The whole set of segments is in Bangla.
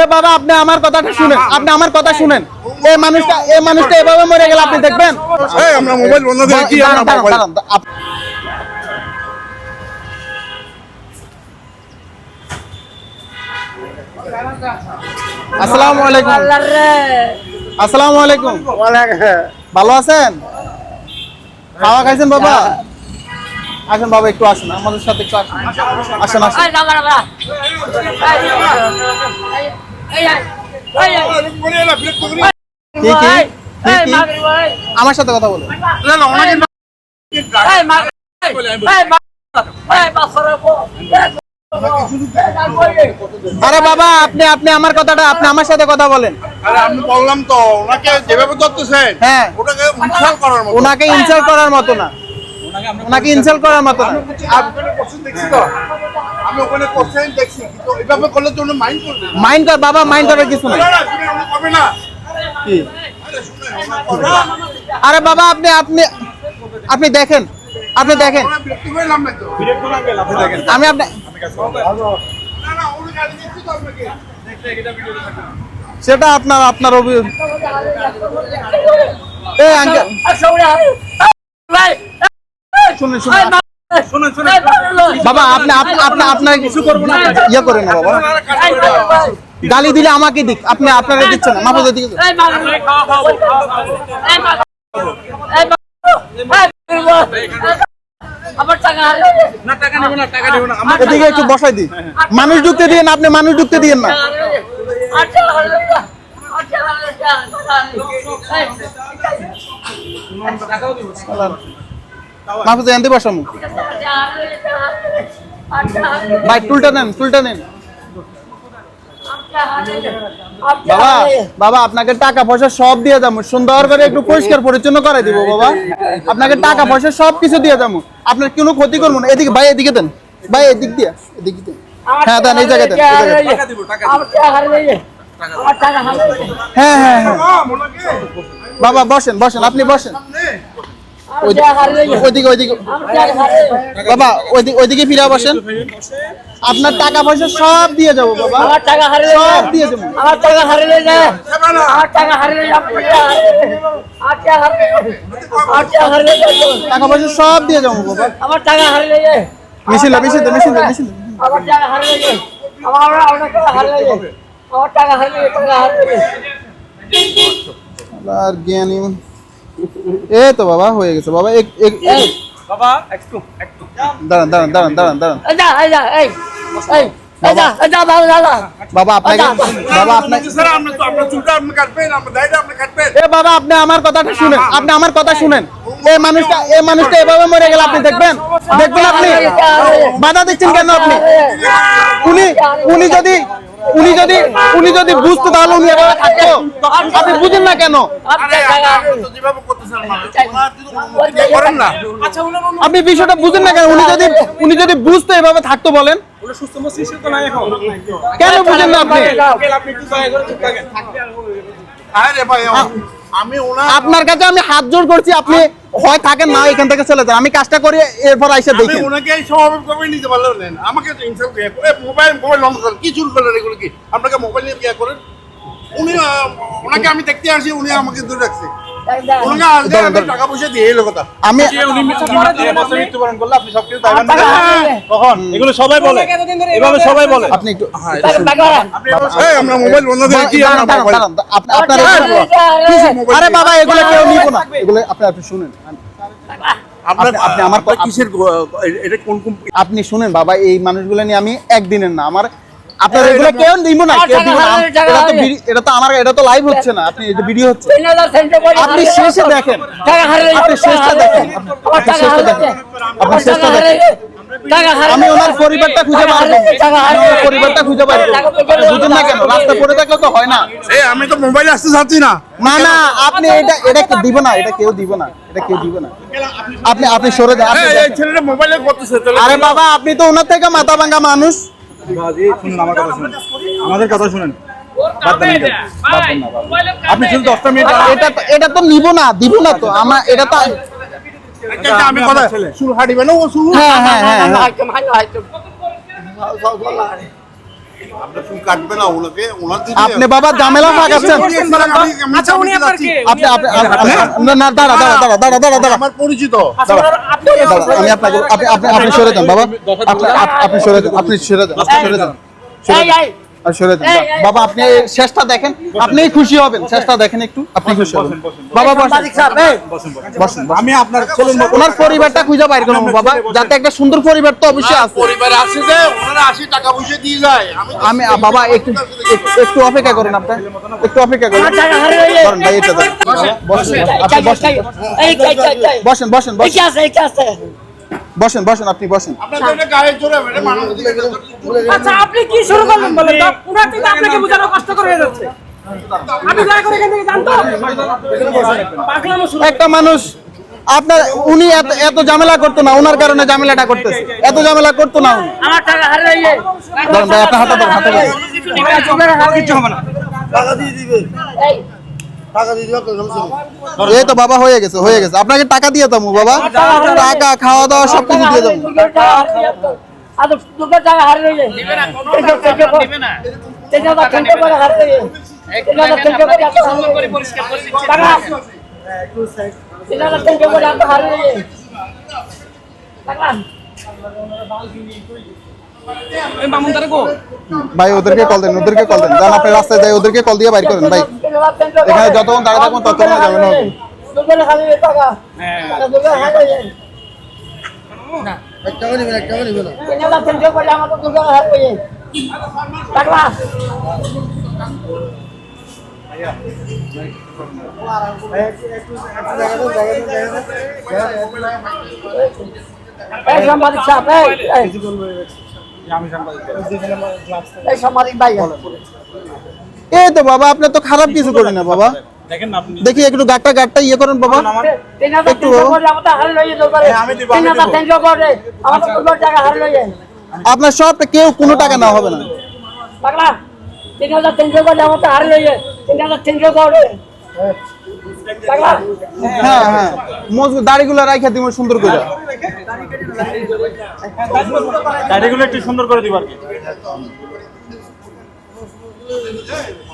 এ বাবা আপনি আমার কথাটা শুনেন। আপনি আমার কথা শুনেন। এই মানুষটা এই মানুষটা এভাবে মরে গেলে আপনি দেখবেন? আমরা মোবাইল বন্ধ করে কি দাঁড়ান, আমরা দাঁড়ান, মোবাইল? দাঁড়ান, আপ- আসসালামু আলাইকুম। আসসালামু আলাইকুম। ভালো আছেন? খাওয়া খাইছেন বাবা? আসেন বাবা একটু আসুন। আমাদের সাথে একটু আসুন। আসেন আসেন। আমার সাথে কথা বলুন আরে বাবা আপনি আপনি আমার কথাটা আপনি আমার সাথে কথা বলেন। আরে আমি বললাম তো ওনাকে যেভাবে ধরতেছেন হ্যাঁ। ওটাকে ইনসাল করার মতো। ওনাকে ইনসাল্ট করার মতো না। ওনাকে ইনসাল্ট করার মতো মাইন্ড কর বাবা মাইন্ড করার কিছু নাই কি আরে বাবা আপনি আপনি আপনি দেখেন আপনি দেখেন আমি আপনি সেটা আপনার আপনার অভিযোগ শুনুন শুনুন। বাবা আপনি আপনি আপনি আপনার কিছু করব না। ইয়ে করেন না বাবা। গালি দিলে আমাকে দিক। আপনি আপনারা দিচ্ছেন না। মাফুদের দিকে এদিকে একটু বসাই দিই। মানুষ ঢুকতে দিয়েন আপনি মানুষ ঢুকতে দিয়েন না। মাহফুজ এনতে বসামু ভাই টুলটা নেন টুলটা নেন। বাবা বাবা, আপনাকে টাকা পয়সা সব দিয়ে যাব সুন্দর করে একটু পরিষ্কার পরিচ্ছন্ন করে দিব, বাবা। আপনাকে টাকা পয়সা সব কিছু দিয়ে যাব আপনার কোনো ক্ষতি করব না। এদিকে, ভাই, এদিকে দেন। ভাই, এদিক দিয়ে, এদিক হ্যাঁ দেন, এই জায়গায়। হ্যাঁ হ্যাঁ হ্যাঁ। বাবা, বসেন বসেন, আপনি বসেন। ওইদিকে ওইদিকে বাবা ওইদিকে ওইদিকে ফিরে বসেন আপনার টাকা পয়সা সব দিয়ে যাব বাবা আমার টাকা হারিয়ে সব দিয়ে যাব আমার টাকা হারিয়ে যায় আমার টাকা হারিয়ে যায় টাকা হারিয়ে টাকা হারিয়ে পয়সা সব দিয়ে যাব বাবা আমার টাকা হারিয়ে যায় মিছিল মিছিল মিছিল মিছিল আমার টাকা হারিয়ে যায় আমার আমার টাকা হারিয়ে যায় আমার টাকা হারিয়ে টাকা হারিয়ে আর জ্ঞানী এ তো বাবা হয়ে গেছে। বাবা এক এক এক- দাঁড়ান দাঁড়ান দাঁড়ান দাঁড়ান দাঁড়ান। এই যা এই এই এই এই যা এই যা বাবা দাদা বাবা। আপনাকে বাবা আপনাকে স্যার আপনি তো আপনার চুলটা আপনি কাটবেন আপনার দাড়িটা আপনি কাটবেন। এ বাবা আপনি আমার কথাটা শুনেন। আপনি আমার কথা শুনেন। এই মানুষটা এই মানুষটা এভাবে মরে গেলে আপনি দেখবেন? দেখবেন আপনি? বাধা দিচ্ছেন কেন আপনি? উনি উনি যদি উনি যদি উনি যদি বুঝতো তাহলে উনি এভাবে থাকতো। আপনি বুঝেন না কেন? না। আপনি বিষয়টা বুঝেন না কেন? উনি যদি উনি যদি বুঝতো এভাবে থাকতো বলেন। কেন বুঝেন না আপনি? আরে ভাই আমি আপনার কাছে আমি হাত জোর করছি আপনি হয় থাকেন না এখান থেকে চলে যান। আমি কাজটা করে এরপর আইসা আমি দেখেন ওনাকে এই স্বাভাবিক করে নিতে পারলেন না আমাকে তো ইনসাল্ট করে মোবাইল মোবাইল বন্ধ করেন কি চুল করলেন এগুলো কি? আপনাকে মোবাইল নিয়ে বিয়ে করেন? উনি ওনাকে আমি দেখতে আসি উনি আমাকে দূরে রাখছে। আমি এগুলো সবাই বলে। এভাবে সবাই বলে। আপনি একটু আমরা মোবাইল বন্ধ আরে বাবা এগুলো কেউ নিব না। এগুলো আপনি আপনি শুনেন। আপনি- আপনি আমার- কিসের এটা কোন কোন আপনি শুনেন বাবা এই মানুষগুলো নিয়ে আমি একদিনের না আমার আপনার এগুলো কেউ দিব না কেউ দিব না। এটা তো এটা তো আমার এটা তো লাইভ হচ্ছে না। আপনি এটা ভিডিও হচ্ছে। আপনি শেষে দেখেন। আপনি শেষটা দেখেন। আপনি শেষটা দেখেন। আপনি শেষটা দেখেন। আমি ওনার পরিবারটা খুঁজে পারব। পরিবারটা খুঁজে পারব পয়সা না কেন? রাস্তা পড়ে থাকলে তো হয় না। আমি তো মোবাইলে আসতে চাচ্ছি না। না না আপনি এটা এটা কেউ দিব না এটা কেউ দিব না এটা কেউ দিব না। আপনি আপনি সরে যান। আরে বাবা আপনি তো ওনার থেকে মাথা ভাঙা মানুষ। শুনুন আমার কথা শুনুন। আমাদের কথা শুনেন। আপনি শুধু দশটা মিনিট এটা তো এটা তো নিব না দিব না তো। আমার এটা তো একটা আমি কথা শুরু হাঁটিবে না ও শুরু হ্যাঁ হ্যাঁ হ্যাঁ আপনি বাবা ঝামেলা আচ্ছা উনি আপনার কে? আপনি আপনি আপনি- না না দাঁড়া দাঁড়া দাঁড়া দাঁড়া দাঁড়া দাঁড়া আমার পরিচিত। আচ্ছা ওনার- আপনি দাঁড়া, আমি আপনাকে আপনি আপনি সরে যান বাবা। আপনি আপ- আপনি সরে যান আপনি সরে যান। আপনি সরে যান বাবা আপনি শেষটা দেখেন। আপনি খুশি হবেন। শেষটা দেখেন একটু। আপনি খুশি হবেন। বাবা বসেন। আমি আপনার ওনার পরিবারটা খুঁজে বাইর করুন বাবা। যাতে একটা সুন্দর পরিবার তো অবশ্যই আছে। পরিবারে আসে যে ওনারা আসি টাকা পয়সা দিয়ে যায়। আমি আমি বাবা একটু একটু- অপেক্ষা করেন আপনি। একটু অপেক্ষা করেন। আমার টাকা হারিয়ে গেছে। ধরেন ভাই এটা বসেন বসেন। বসেন। বসেন। বসেন? বসেন আপনি বসেন। আচ্ছা আপনি কি শুরু করলেন বলেন? তো আপনাকে বোঝানো কষ্টকর হয়ে যাচ্ছে। দয়া করে এখান থেকে জানতো পাগলামো শুরু একটা মানুষ আপনার উনি এত এত ঝামেলা করতো না ওনার কারণে ঝামেলাটা করতেছে। এত ঝামেলা করতো না উনি। আমার টাকা হারিয়ে গেছে। ধরেন ভাই আপনার হাতে হাতে হবে না টাকা দিয়ে দিবে। এই, তো বাবা হয়ে গেছে হয়ে গেছে। আপনাকে টাকা দিয়ে দামু বাবা। টাকা খাওয়া দাওয়া সব কিছু দিয়ে দেবো। চোখের টাকা। ভাই ওদেরকে কল দেন ওদেরকে কল দেন। যান আপনি রাস্তায় যাই ওদেরকে কল দিয়ে বাইর করেন ভাই। এখানে যতক্ষণ দাঁড়িয়ে থাকবেন ততক্ষণ যাবেন সাংবাদিক সাহেব, এই, এই, সাংবাদিক ভাই এই তো বাবা আপনি তো খারাপ কিছু করেন না বাবা। দেখেন দেখি একটু গাটটা গাটটা ইয়ে করেন বাবা। একটু। করে করে। লইয়ে। আপনার সব কেউ কোনো টাকা না হবে না। পাগলা তিন হাজার তিনশো করে আমাদের হারিয়ে লইয়ে। তিন হাজার তিনশো করে। পাগলা হ্যাঁ হ্যাঁ। মজবুত দাড়িগুলো রাইখা দিব সুন্দর করে। দাড়িগুলো একটু সুন্দর করে দিব আর কি।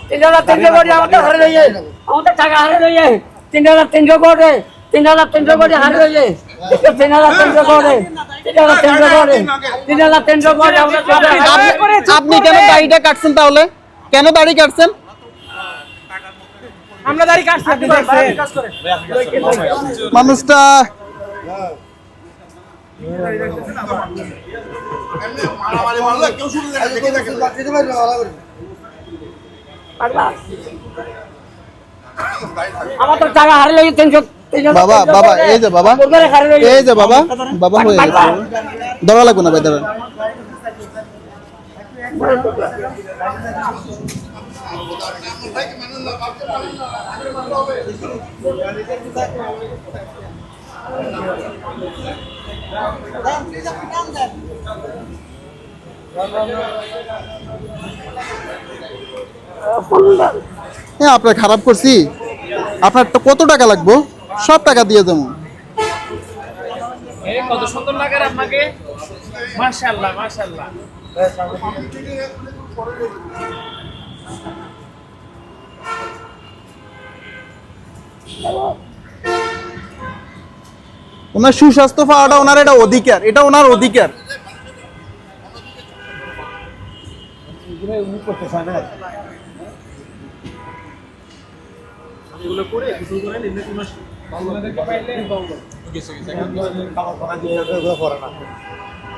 তিন তিনশো আমাদের আমাদের টাকা তিনশো হাজার তিনশো হাজার তিনশো আপনি কেন দাড়িটা কাটছেন তাহলে? কেন দাড়ি কাটছেন? আমরা দাড়ি কাটছি আপনি দেখছেন মানুষটা টাকা বাবা বাবা এই যে বাবা এই যে বাবা বাবা হয়ে গেছে ধরা লাগবে না ভাই দাঁড়ান হ্যাঁ আপনার খারাপ করছি। আপনার তো কত টাকা লাগবে? সব টাকা দিয়ে দেবো। এই কত সুন্দর লাগে আপনাকে? ওনার সুস্বাস্থ্য পাওয়াটা ওনার এটা অধিকার, এটা ওনার অধিকার।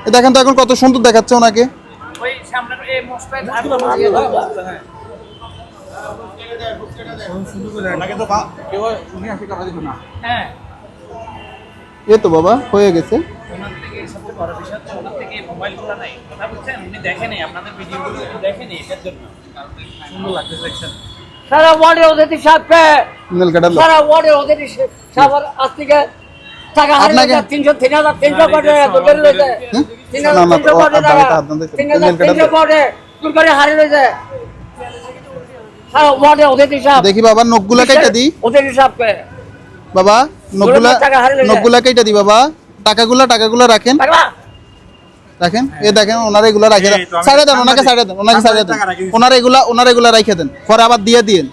দেখেন তো এখন কত সুন্দর দেখাচ্ছে ওনাকে এই মোস্টাইল ওনাকে তো পা- কেউ উনি আসি কথা দিল না হ্যাঁ এ তো বাবা হয়ে গেছে। আপনাদের সারা ওয়ার্ডের অতিথি সাহেবকে নীল কাটালো। সারা ওয়ার্ডের অতিথি সাহেব আজ থেকে টাকা হারিয়ে তিনশো তিন হাজার তিনশো তিন হাজার। তিন হাজার হারিয়ে রয়েছে সারা সাহেব। দেখি বাবা নখগুলা কেটে দিই। অতিথি সাহেবকে। বাবা নখগুলা নখগুলা কেটে দিই বাবা। টাকাগুলা টাকাগুলা রাখেন। রাখেন? এ দেখেন ওনারা এগুলো রাখে সাইডে দেন। ওনাকে সাইডে দেন ওনাকে সাইডে দেন। ওনারা এগুলা ওনারা এগুলা রাখে দেন। পরে আবার দিয়ে দিন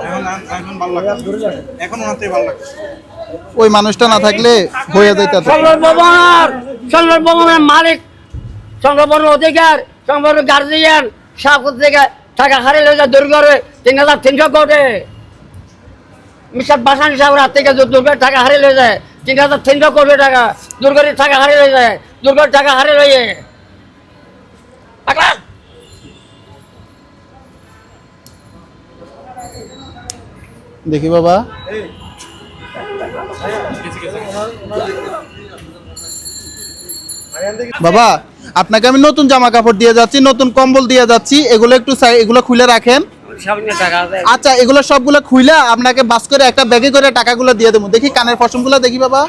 এখন এখন ভালো লাগছে এখন ওনার থেকে ভালো লাগছে ওই মানুষটা না থাকলে হয়ে যেত মালিক। ভবনের অধিকার ভবনের গার্জিয়ান সাপোর্ট থেকে টাকা হারিয়ে যায় দুর্গরে তিন হাজার তিনশো কোটি। মিস্টার বাসানি সাহেব রাত থেকে দুর্গের টাকা হারিয়ে লয়ে যায়। তিন হাজার তিনশো কোটি টাকা দুর্গের টাকা হারিয়ে লয়ে যায়। দুর্গের টাকা হারিয়ে পাগলা দেখি বাবা। বাবা আপনাকে আমি নতুন জামা কাপড় দিয়ে যাচ্ছি নতুন কম্বল দিয়ে যাচ্ছি এগুলো একটু এগুলো খুলে রাখেন। আচ্ছা এগুলো সবগুলো খুইলা আপনাকে বাস করে একটা ব্যাগে করে টাকাগুলো দিয়ে দেবো। দেখি কানের পশমগুলো দেখি বাবা।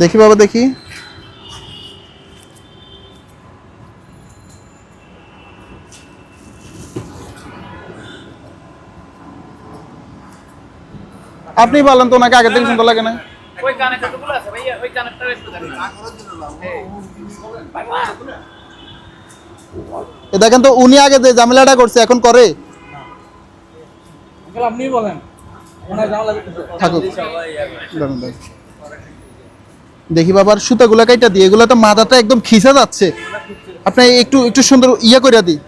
দেখি বাবা দেখি। আপনি বলেন তো ওনাকে আগে থেকে সুন্দর লাগে না। দেখেন। তো উনি আগে যে ঝামেলাটা করছে এখন করে। আপনি বলেন। থাকুক। দেখি বাবার সুতাগুলো কাইটা দিয়ে এগুলো তো মাথাটা একদম খিসা যাচ্ছে। আপনি একটু একটু সুন্দর ইয়ে করে দিই।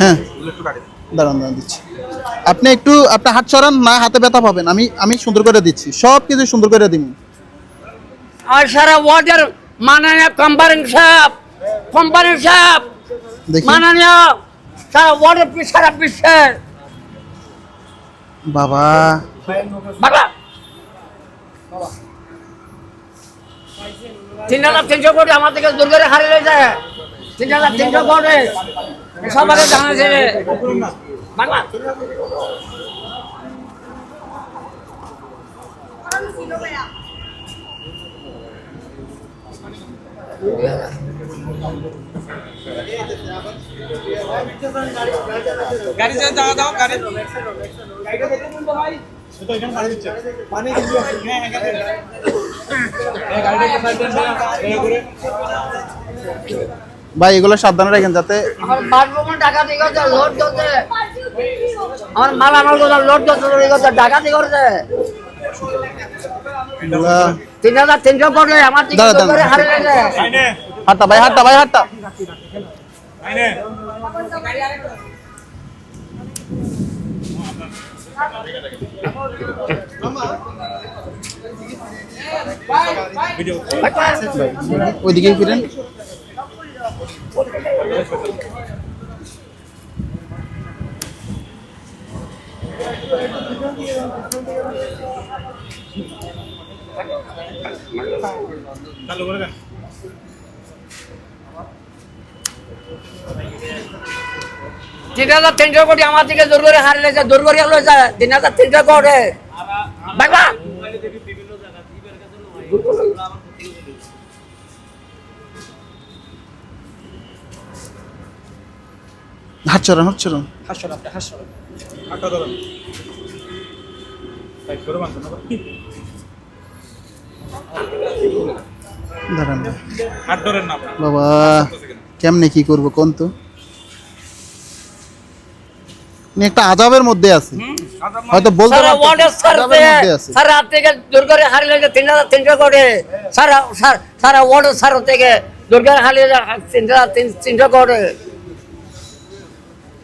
হ্যাঁ। দাঁড়ান দাঁড়ান দিচ্ছি। আপনি একটু আপনার হাত সরান না হাতে ব্যথা পাবেন। আমি আমি সুন্দর করে দিচ্ছি। সব কিছু সুন্দর করে দিব আর সারা ওয়ার্ডের মাননীয় কোম্পানির সাহেব কোম্পানির সাহেব মাননীয় সারা ওয়ার্ডের সারা বিশ্বের বাবা। বাবা। তিন হাজার তিনশো কোটি আমার থেকে দুর্গরে হারিয়ে যায় তিন হাজার তিনশো কোটি। সবাইকে জানাছে রে বাংলা। গাড়ি যা গাড়ি। হ্যাঁ ভাই এগুলো সাবধানে রাখেন যাতে আমার বাথরুমে ডাকাতি করছে লোড করছে আমার মাল আমার কথা লোড করছে চুরি করছে ডাকাতি করছে তিন হাজার তিনশো আমার ভাই ভাই আইনে। ফিরেন। চালু করে দেন তিন হাজার তিনশো কোটি আমার থেকে দুর্গরে হারিয়ে যায় দুর্গরে লয়েছে তিন হাজার তিনশো করে দাঁড়ান না আপনার। বাবা কেমনে কি করব কোন তো? একটা আজাবের মধ্যে আছে। হয়তো বলতে স্যার হাত থেকে দুর্গরে হারিয়ে যায় তিন হাজার তিনশো কোটি। সারা সার- ওয়ার্ডের স্যার থেকে দুর্গরে হারিয়ে তিন হাজার তিনশো বাংলা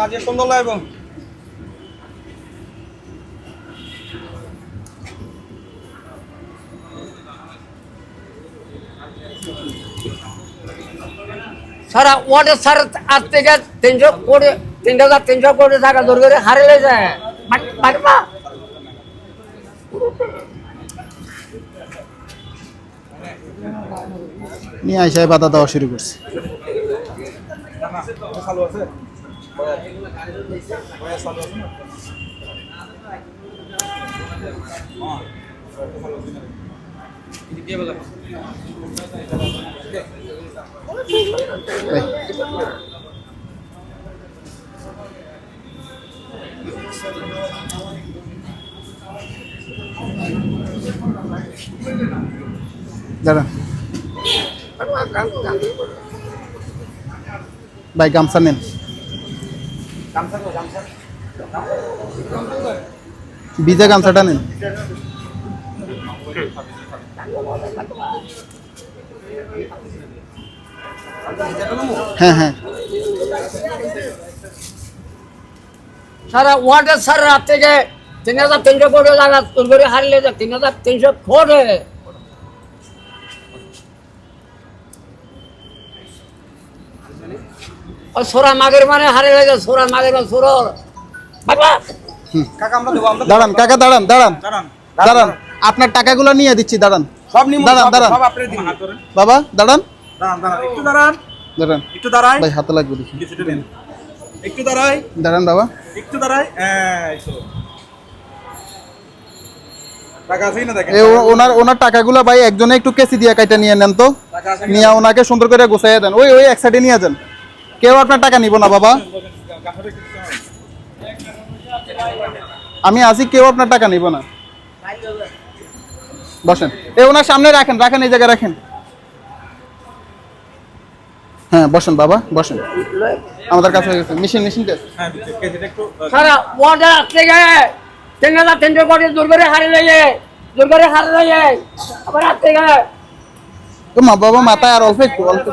আজকে সুন্দর লাগবে সারা ওয়ার্ডের সারা আজ থেকে তিনশো কোটি তিন হাজার তিনশো কোটি টাকা দূর করে হারিয়ে যায় নিয়ে আইসায় বাধা দেওয়া শুরু করছে। দাঁড়ান। ভাই, গামছা নেন। ভিজা গামছাটা নেন। হ্যাঁ হ্যাঁ। সারা ওয়াটার স্যার রাত থেকে তিন হাজার তিনশো কোটি যায়, তিন হাজার তিনশো কোটি সোরা মাগের মানে হারিয়ে গেছে সোরা মাগের মানে আমরা দাঁড়ান কাকা দাঁড়ান দাঁড়ান। দাঁড়ান। আপনার টাকাগুলো নিয়ে দিচ্ছি দাঁড়ান। সব দাঁড়ান, দাঁড়ান। সব আপনি দিন। বাবা দাঁড়ান। দাঁড়ান দাঁড়ান একটু দাঁড়ান। দাঁড়ান। একটু দাঁড়াই ভাই হাতে লাগবে দেখি। একটু দাঁড়াই দাঁড়ান বাবা। একটু দাঁড়াই হ্যাঁ ওনার ওনার টাকাগুলো ভাই একজনে একটু কেসি দিয়ে কাইটা নিয়ে নেন তো। নিয়ে ওনাকে সুন্দর করে গুছাইয়া দেন। ওই ওই এক সাইডে নিয়ে যান। কেউ আপনার টাকা নিব না বাবা। আমি আসি কেউ আপনার টাকা নিব না। বসেন। এ ওনার সামনে রাখেন রাখেন এই জায়গায় রাখেন। হ্যাঁ বসেন বাবা বসেন। আমাদের কাছে গেছে। Machine machine test. হ্যাঁ সারা রাত থেকে তিন হাজার তিনশো দূর করে হারিয়ে যায় দূর করে হারিয়ে যায় আবার রাত থেকে তো মা বাবা মাথায় আর অল্প একটু অল্প।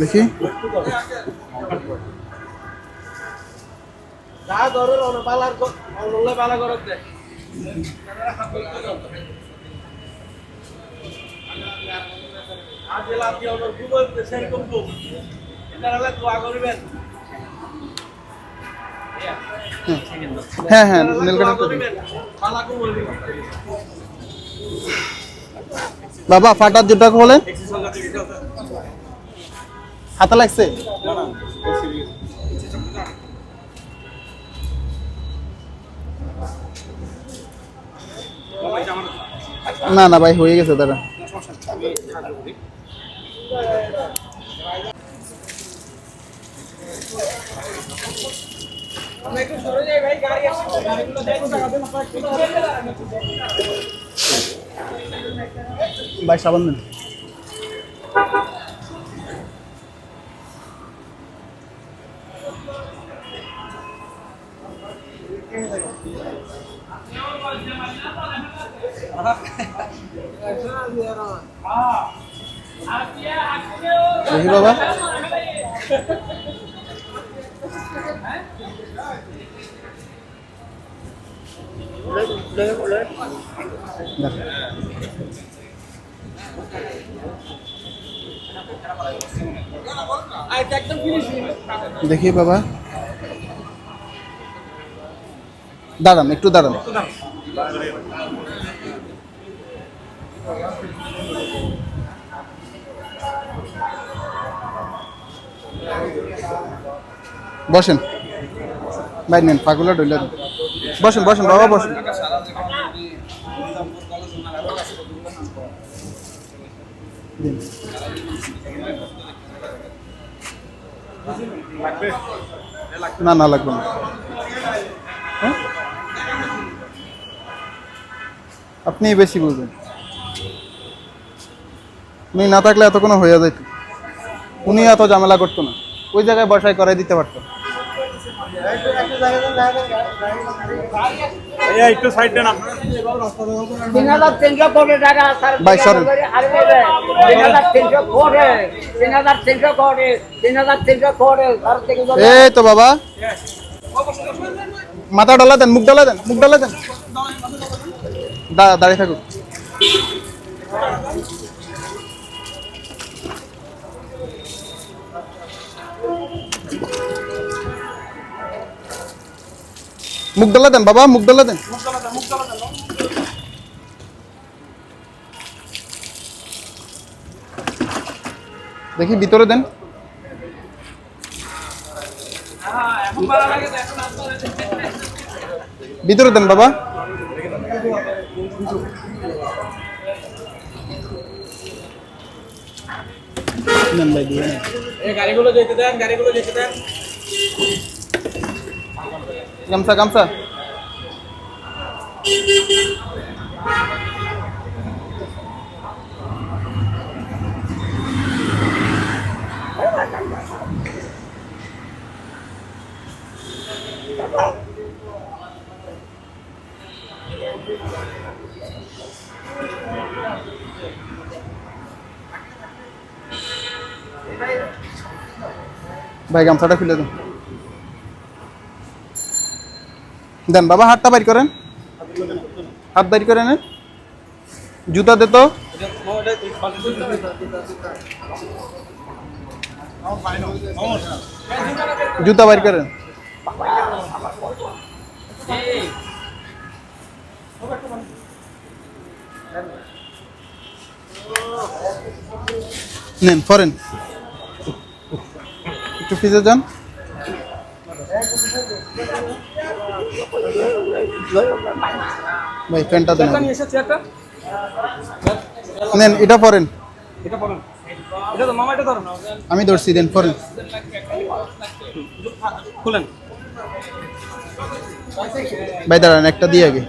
দেখি হ্যাঁ হ্যাঁ দিন। বাবা ফাটার যেটা বলেন। হাতে লাগছে? না না ভাই হয়ে গেছে দাদা ভাই সাবান দেন দেখি বাবা দেখি বাবা। দাঁড়ান একটু দাঁড়ান। বসেন। ভাই নেন পাগুলো ডইলা। বসেন বসেন বাবা বসেন দিন। না না, লাগবে না। হ্যাঁ? আপনি বেশি বুঝবেন উনি না থাকলে এতক্ষণ হয়ে যেত উনি এত ঝামেলা করতো না। ওই জায়গায় বসায় করাই দিতে পারতো। একটু সাইড দেন আপনার তিন হাজার তিনশো কোটি টাকা সাড়ে ভাই, তিন সরেন। হাজার করে হারিয়ে দেবে। তিন হাজার তিনশো কোটি তিন হাজার তিনশো কোটি তিন হাজার তিনশো কোটি ভারত থেকে বলে- এই তো বাবা মাথা ডলা দেন মুখ ডলা দেন মুখ ডলা দেন দাঁড়িয়ে থাকুক মুখ ডলা দেন, বাবা, মুখ ডলা দেন। দেখি, ভিতরে দেন। ভিতরে দেন, বাবা। গাড়িগুলো যেতে দেন, গাড়িগুলো যেতে দেন। গামছা গামছা ভাই গামছাটা খুলে দেন দেন, বাবা, হাতটা বাইর করেন। হাত বাইর করে নেন। জুতা দে তো। জুতা বাইর করেন। নেন ফরেন একটু ফিজে যান। ভাই প্যান্টটা দেন নেন এটা পরেন। এটা বলেন এটা তো মামা এটা ধরো। আমি ধরছি দেন পরেন। খুলেন। ভাই দাঁড়ান একটা দিয়ে আগে।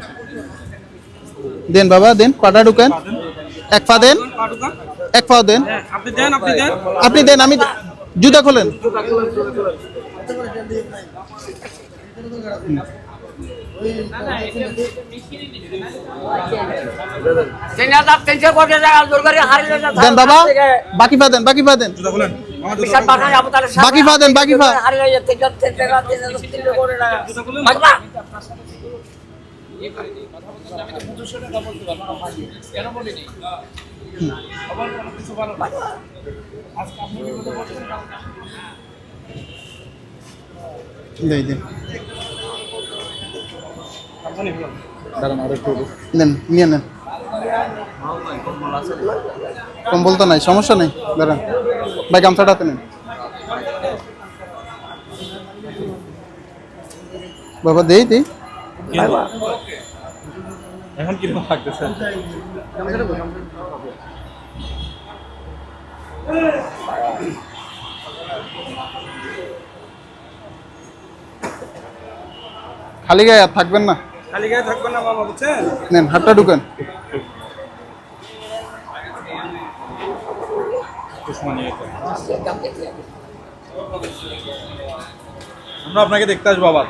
দেন বাবা দেন পাটা ঢুকেন। এক পা দেন। এক পা দেন। হ্যাঁ আপনি দেন আপনি দেন। আপনি দেন আমি জুতা খোলেন। দেন বাবা। বাকি পা দেন বাকি পা দেন বাকি পা দেন, বাকি পা। হারিয়ে যাবে তিন হাজার তিনশো টাকা, তিন হাজার তিনশো কোটি টাকা। খুলেন। বাবা, কেন বলিনি আবার কোনো কিছু ভালো না আজকে আপনি বিপদে পড়ছেন কালকে দেই দেন নেন নিয়ে নেন। কম্বল তো নাই সমস্যা নেই দাঁড়ান। ভাই গামছাটা হাতে নেন। বাবা দেই দেই। এখন কীরকম লাগতেছে? খালি গায়ে থাকবেন না। খালি গায়ে থাকবেন না মামা বুঝছেন? নেন হাতটা ঢুকেন। আমরা আপনাকে দেখতে আসব আবার।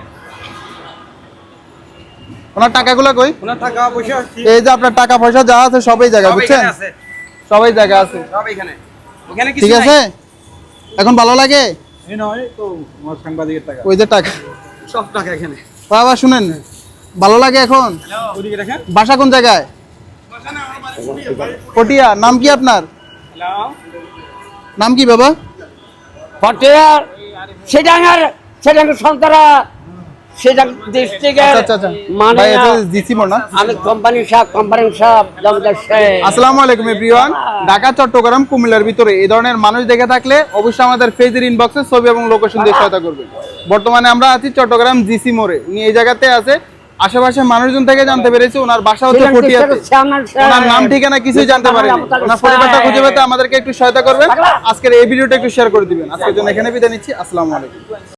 ওনার টাকাগুলো কই? ওনার টাকা পয়সা এই যে আপনার টাকা পয়সা যা আছে সবই জায়গা বুঝছেন? সবাই জায়গা আছে। সব এখানে। ওখানে কিছু ঠিক। আছে? এখন ভালো লাগে? এই নয় তো সাংবাদিকের টাকা। ওই যে টাকা। সব টাকা এখানে। বাবা শুনেন। ভালো লাগে এখন? বাসা কোন জায়গায়? পটিয়া নাম কি আপনার? নাম কি বাবা? পটিয়ার সন্তারা ডিস্ট্রিক্টের মানে না আমি সাহেব সাহেব সাহেব আসসালামু আলাইকুম এভরিওয়ান ঢাকা চট্টগ্রাম কুমিল্লার ভিতরে। এই ধরনের মানুষ দেখে থাকলে অবশ্যই আমাদের পেজের ইনবক্সে ছবি এবং লোকেশন দিয়ে সহায়তা করবেন। বর্তমানে আমরা আছি চট্টগ্রাম জিসি মোড়ে উনি এই জায়গাতে আছে। আশেপাশে মানুষজন থেকে জানতে পেরেছি ওনার বাসা হচ্ছে পটিয়াতে ওনার নাম ঠিকানা কিছুই জানতে পারেনি। ওনার পরিবারটা খুঁজে পেতে আমাদেরকে একটু সহায়তা করবেন। আজকের এই ভিডিওটা একটু শেয়ার করে দিবেন। আজকের জন্য এখানে বিদায় নিচ্ছি। আসসালামু আলাইকুম।